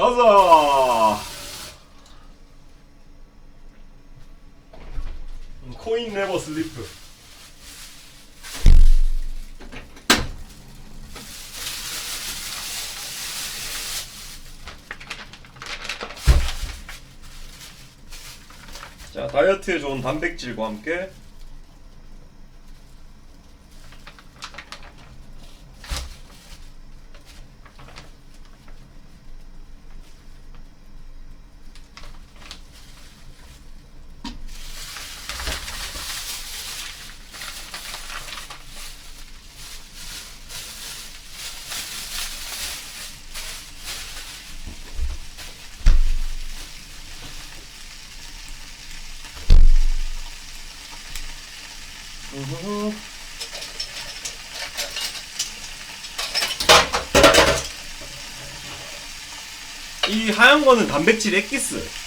가자. 음, 코인 네버 슬리프. 자 다이어트에 좋은 단백질과 함께 우후. 이 하얀 거는 단백질 엑기스.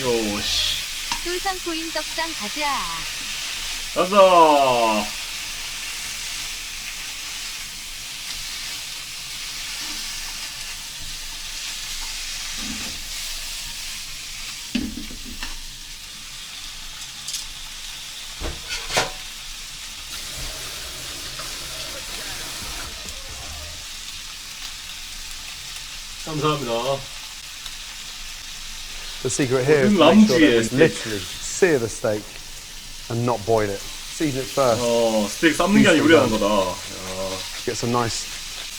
요시. 쫄상 코인 떡상 가자. 가자. 감사합니다. The secret here is to lamb make sure that 주의해, we steak. literally sear the steak and not boil it. Season it first. 어, 스테이크 삶는 게 아니라 요리하는 거다. Get some nice,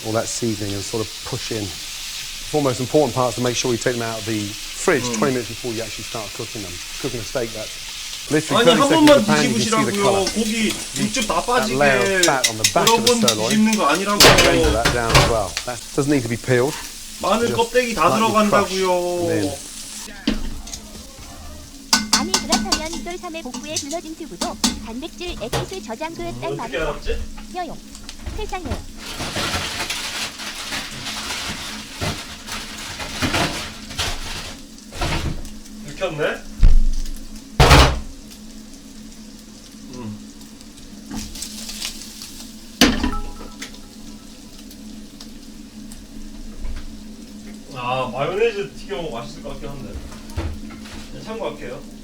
all that seasoning and sort of push in. The four most important parts to make sure you take them out of the fridge 20 minutes before you actually start cooking them. Cooking a steak that's literally 아니 30 한 seconds in 번만 the pan, you can see the 뒤집으시라고요. colour. 고기 육즙 다 빠지게 layer of fat on the back 여러 of the 번 sirloin. 뒤집는 거 아니라고. Render that down as well. That doesn't need to be peeled. 마늘 just 껍데기 다 lightly 들어간다고요. crushed. 네. 그렇다면 쫄삼의 복부에 둘러진 튜브도 단백질 엑기스 저장소였단 어떻게 말이야. 알았지? 여용. 세상에. 익혔네. 음. 아 마요네즈 튀겨 먹으면 맛있을 것 같긴 한데. 참고할게요.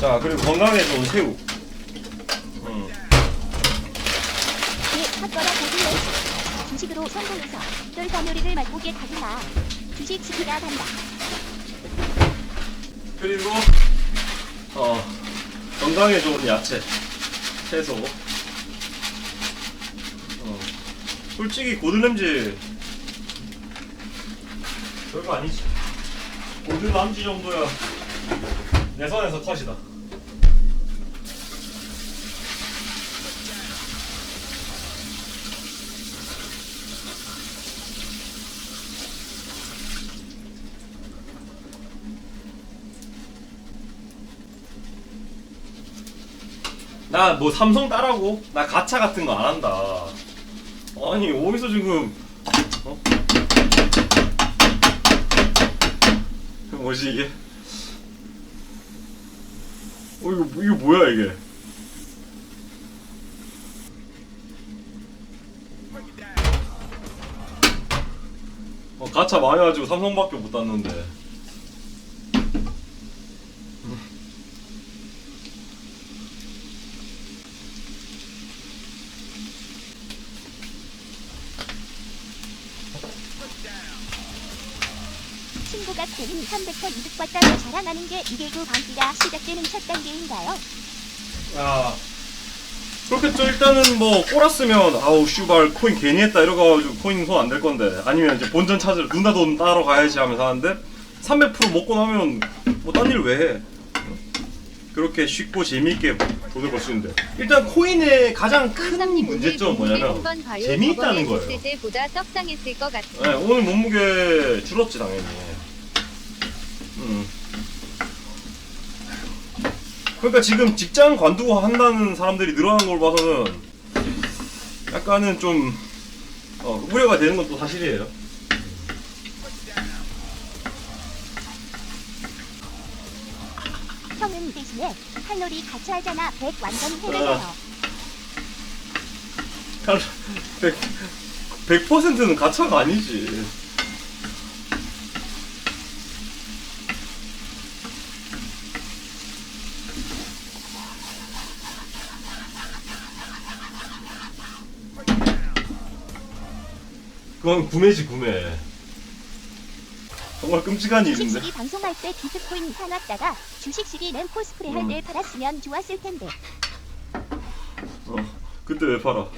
자 그리고 건강에 좋은 새우. 음. 그 핫거라 고들레. 주식으로 성공해서 쫄삼 요리를 맛보게 가지마. 주식 시키다 간다. 그리고 어 건강에 좋은 야채 채소 어, 솔직히 고들냄지 별거 아니지. 고들남지 정도야. 내 선에서 컷이다. 나 뭐 삼성 따라고? 나 가차 같은 거 안 한다. 아니 어디서 지금 뭐지 이게? 어 이거 이거 뭐야 이게? 어 가차 많이 가지고 삼성밖에 못 땄는데 친구가 괜히 300번 이득 봤다고 자랑하는 게 이게 그 광기가 시작되는 첫 단계인가요? 야 그렇겠죠 일단은 뭐 꼬랐으면 아우 슈발 코인 괜히 했다 이러가지고 코인 손안될 건데 아니면 이제 본전 찾으러 누나 돈 따러 가야지 하면서 하는데 300% 먹고 나면 뭐 딴 일 왜 해? 그렇게 쉽고 재미있게 돈을 벌 수 있는데 일단 코인의 가장 큰 문제점은 뭐냐면. 재미있다는 거예요. 네, 오늘 몸무게 줄었지 당연히. 음. 그러니까 지금 직장 관두고 한다는 사람들이 늘어난 걸 봐서는 약간은 좀 어, 우려가 되는 건 또 사실이에요. 형은 대신에 칼로리 가차하잖아 100 완전 해내세요 100, 100%는 가차가 아니지. 그건 구매지 구매. 정말 끔찍한 일인데. 주식시기 방송할 때 비트코인 사놨다가 주식시기는 코스프레 할 때 팔았으면 좋았을 텐데 어, 그때 왜 팔아?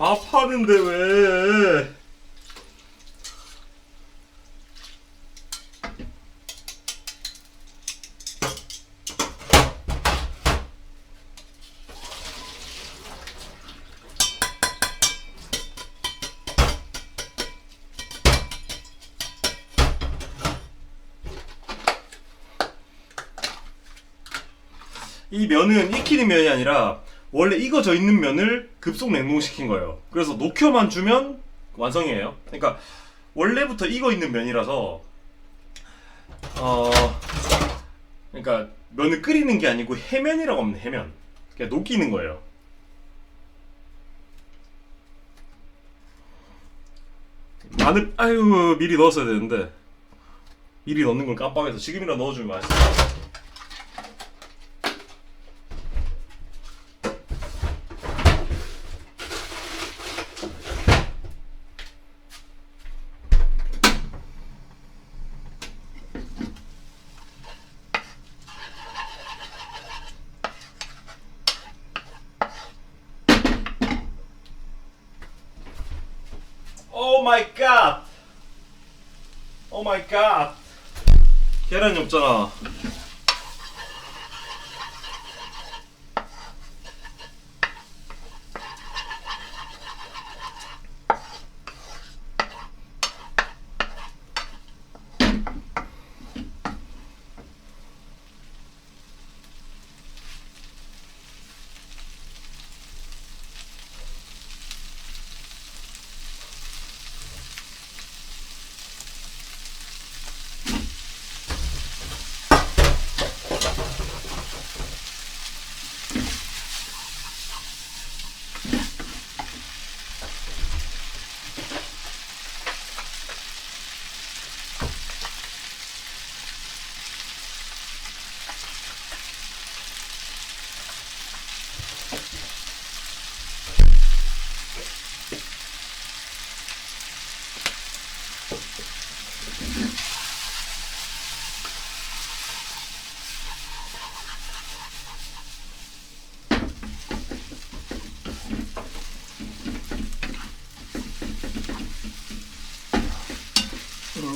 밥 하는데 왜? 이 면은 익히는 면이 아니라 원래 익어져 있는 면을 급속 냉동시킨 거예요. 그래서 녹여만 주면 완성이에요. 그러니까 원래부터 익어 있는 면이라서 어 그러니까 면을 끓이는 게 아니고 해면이라고 하면 돼, 해면. 그냥 녹이는 거예요. 마늘 아유 미리 넣었어야 되는데 미리 넣는 걸 깜빡해서 지금이라 넣어주면 맛있어. 오 마이 갓. 오 마이 갓. 계란이 없잖아.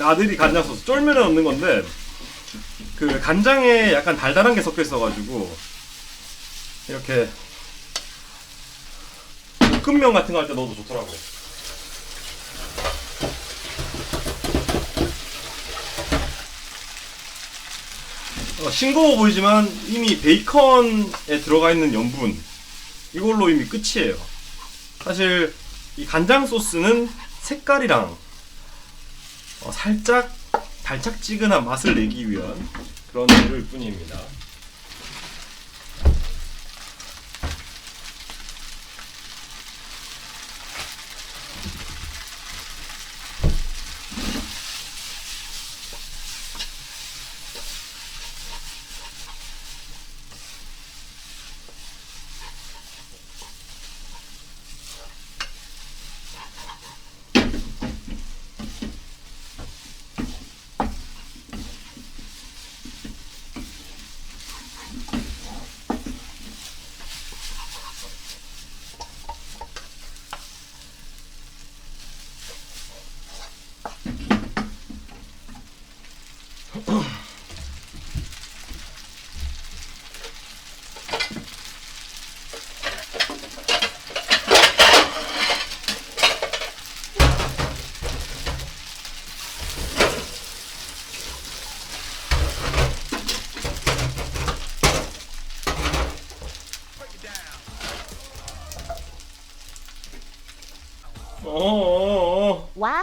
아들이 간장 소스 쫄면에 넣는 건데 그 간장에 약간 달달한 게 섞여 있어가지고 이렇게 볶음면 같은 거 할 때 넣어도 좋더라고. 어, 싱거워 보이지만 이미 베이컨에 들어가 있는 염분 이걸로 이미 끝이에요. 사실 이 간장 소스는 색깔이랑 어, 살짝 달짝지근한 맛을 내기 위한 그런 재료일 뿐입니다.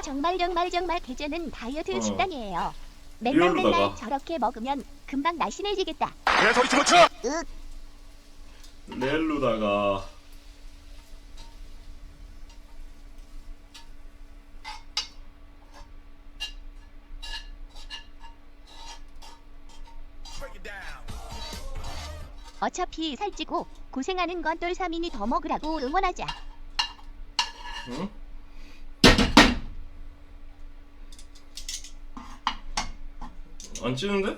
와 정말 정말 정말 개제는 다이어트 어. 식단이에요. 맨날 이걸로다가. 저렇게 먹으면 금방 날씬해지겠다. 렐로다가 어차피 살찌고 고생하는 건 똘사민이 더 먹으라고 응원하자. 응? 안 찌는데?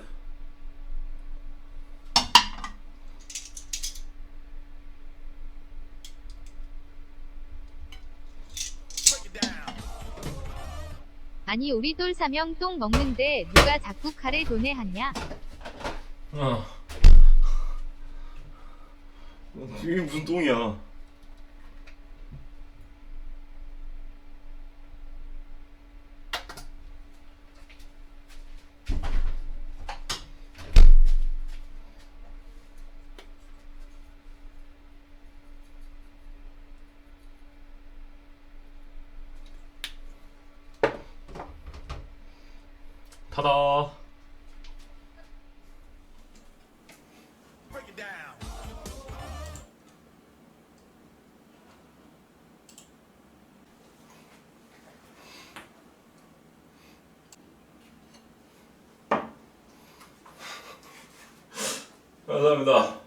아니 우리 똘 사명 똥 먹는데 누가 자꾸 카레 도내하냐? 아. 이게 무슨 똥이야? 감사합니다.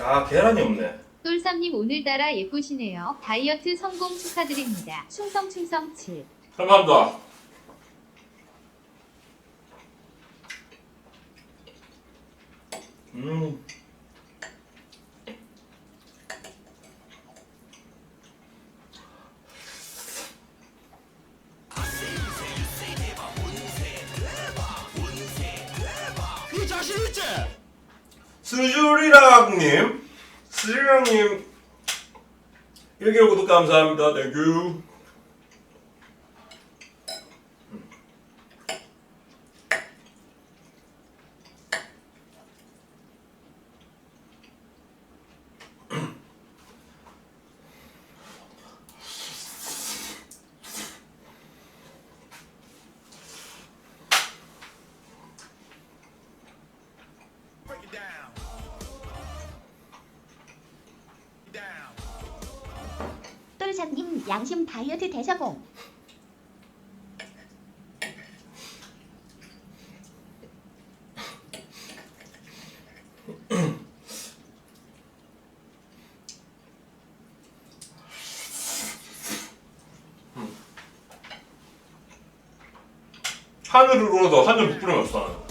아 계란이 없네. 똘삼님 오늘따라 예쁘시네요. 다이어트 성공 축하드립니다. 충성 충성 7. 감사합니다. 음. 스주리락님, 스주리락님, 1개월 구독 감사합니다. 땡큐. 양심 다이어트 대성공. 하늘을 울어도 하늘 부풀어 없어.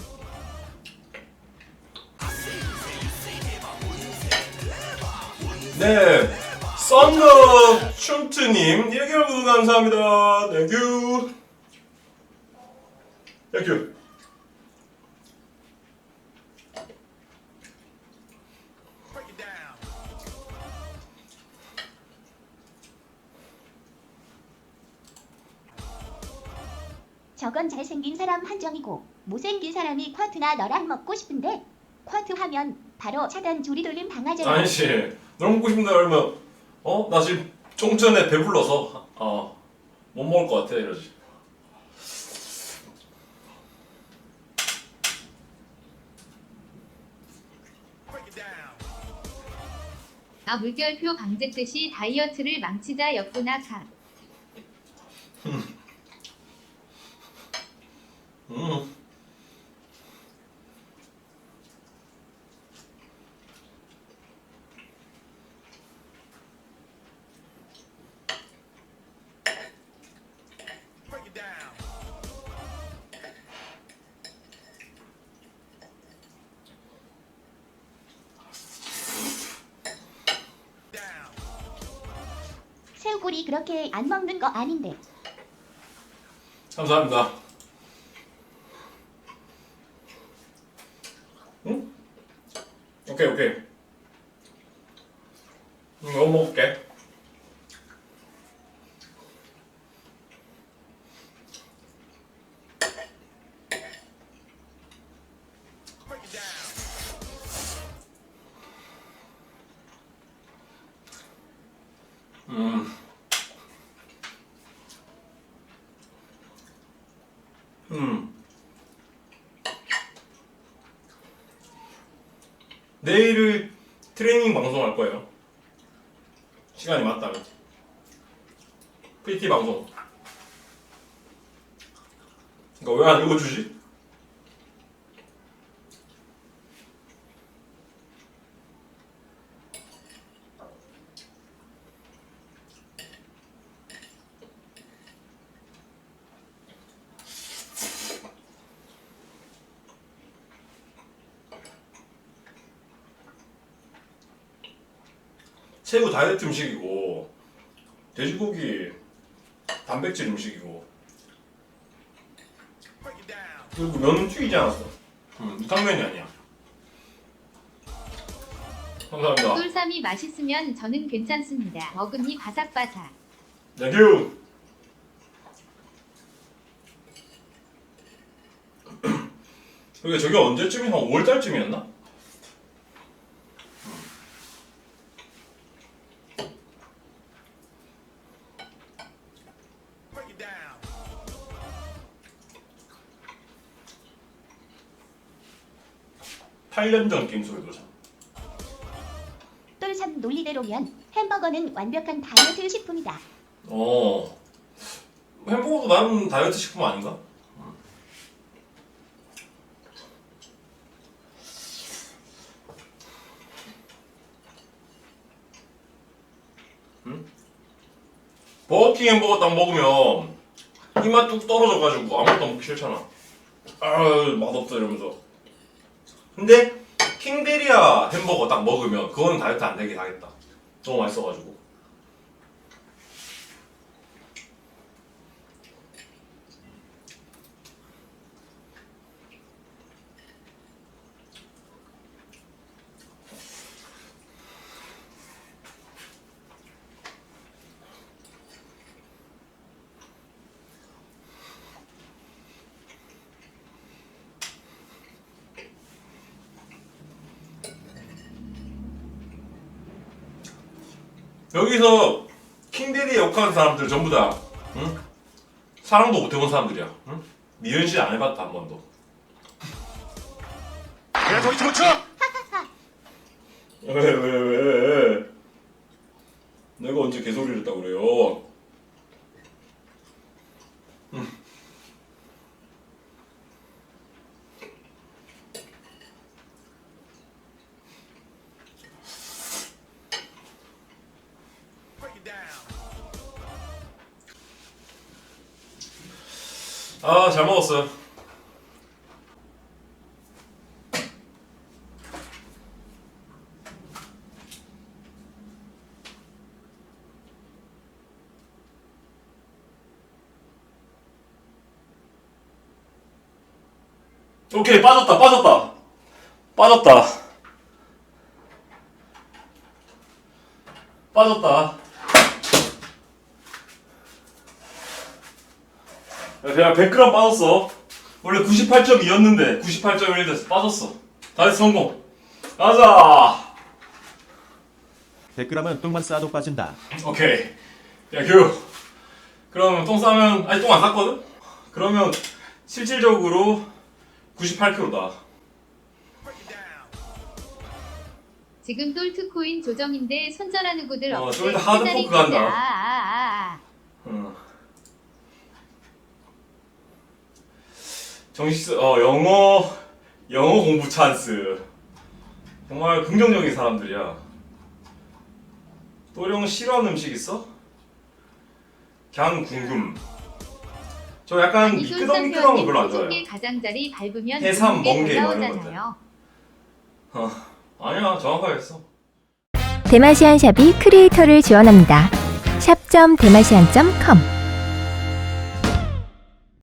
네, 썬더 춤트님 1개월 구독 감사합니다. 땡큐. 땡큐. 저건 잘생긴 사람 한정이고 못생긴 사람이 쿼트나 너랑 먹고 싶은데 쿼트 하면 바로 차단 조리돌림 당하잖아. 아니씨, 너무 먹고 싶다 그러면 어? 나 지금 좀 전에 배불러서 어, 못 먹을 것 같아 이러지. 아 물결표 방제 뜻이 다이어트를 망치자 였구나 카. 새우꼬리 그렇게 안 먹는 거 아닌데. 감사합니다. 응? 오케이 오케이. 내일을 트레이닝 방송할 거예요. 시간이 맞다면. PT 방송. 이거 왜안 읽어주지? 다이어트 음식이고 돼지고기 단백질 음식이고 그리고 면은 튀기지 않았어 음, 육탕면이 아니야 감사합니다 똘삼이 맛있으면 저는 괜찮습니다. 어금니 바삭바삭. 땡큐 그게 저게 언제쯤이 한 5월달쯤이었나? 팔년전 게임 소리도 참. 똘삼 논리대로면 햄버거는 완벽한 다이어트 식품이다. 어. 햄버거도 나름 다이어트 식품 아닌가? 응? 버거킹 햄버거 딱 먹으면 힘맛 뚝 떨어져가지고 아무것도 먹기 싫잖아. 아유 맛없어 이러면서. 근데 킹베리아 햄버거 딱 먹으면 그건 다이어트 안 되긴 하겠다. 너무 맛있어가지고. 여기서 킹데리에 욕하는 사람들 전부 다 응? 사랑도 못 해본 사람들이야. 응? 미연 씨안 해봤다 한 번도. 내가 더 이상 쳐! 왜 왜 왜? 내가 언제 개소리를 했다고 그래요? 음. 아, 잘 먹었어요. 오케이, 빠졌다, 빠졌다. 빠졌다. 빠졌다. 그냥 100g 빠졌어. 원래 98.2였는데 98.1 돼서 빠졌어. 다시 성공. 가자. 100g은 똥만 싸도 빠진다. 오케이. 야, 규. 그러면 똥 싸면 아니 똥 안 쌌거든? 그러면 실질적으로 98kg다. 지금 똘트코인 조정인데 손절하는 구들 어. 좀 이따 하드 포크 기다리고 간다. 있자. 아, 아, 아. 어. 정식 어 영어 영어 공부 찬스. 정말 긍정적인 사람들이야. 또령 싫어하는 음식 있어? 그냥 궁금. 저 약간 거 별로 안손 좋아해요. 가장자리 밟으면 해삼, 멍게 게뭐 이런 올라오잖아요. 어, 아니야 정확하게 했어. 대마시안 샵이 크리에이터를 지원합니다. 샵.대마시안.com